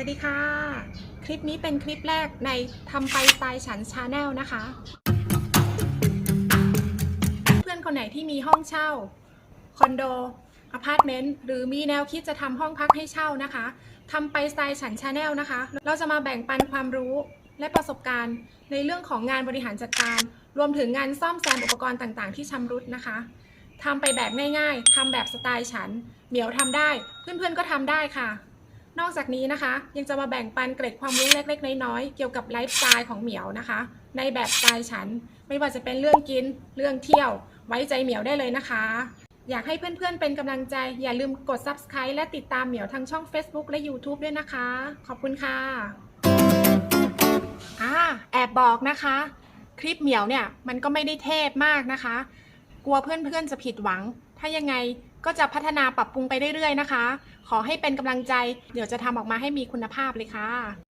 วัสดีค่ะ คลิปนี้เป็นคลิปแรกในทำไปสไตล์ฉันชาแนลนะคะ เพื่อนคนไหนที่มีห้องเช่า คอนโดอพาร์ตเมนต์หรือมีแนวคิดจะทำห้องพักให้เช่านะคะทำไปสไตล์ฉันชาแนลนะคะ เราจะมาแบ่งปันความรู้และประสบการณ์ ในเรื่องของงานบริหารจัดการ รวมถึงงานซ่อมแซมอุปกรณ์ต่างๆ ที่ชำรุดนะคะทำไปแบบง่ายๆทำแบบสไตล์ฉัน เหมียวทำได้ เพื่อนๆก็ทำได้ค่ะ นอกจากนี้นะคะ ยังจะมาแบ่งปันเกร็ดความรู้เล็กๆ น้อยๆ เกี่ยวกับไลฟ์สไตล์ของเหมียวนะคะ ในแบบสไตล์ฉัน ไม่ว่าจะเป็นเรื่องกินเรื่องเที่ยว ไว้ใจเหมียวได้เลยนะคะ อยากให้เพื่อนๆเป็นกำลังใจ อย่าลืมกด subscribe และติดตามเหมียวทางช่อง Facebook และ YouTube ด้วยนะคะ ขอบคุณค่ะอ่าแอบบอกนะคะ คลิปเหมียวเนี่ยมันก็ไม่ได้เทพมากนะคะ กลัวเพื่อนๆจะผิดหวัง ถ้ายังไง ก็จะพัฒนาปรับปรุงไปเรื่อยๆนะคะ ขอให้เป็นกำลังใจ เดี๋ยวจะทำออกมาให้มีคุณภาพเลยค่ะ